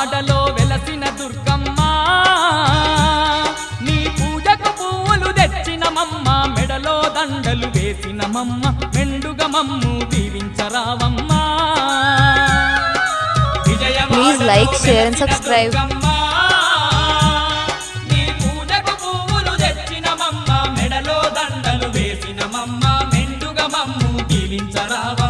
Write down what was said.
వాడలో వెలసిన దుర్గమ్మ. నీ పూజకు పువ్వులు తెచ్చినమమ్మ మెడలో దండలు వేసినమమ్మ మెండుగ మమ్ము దీవించరావమ్మ. Please like share and subscribe మెడలో దండలు వేసిన మమ్మ మెండుగ మమ్ము దీవించరావమ్మ.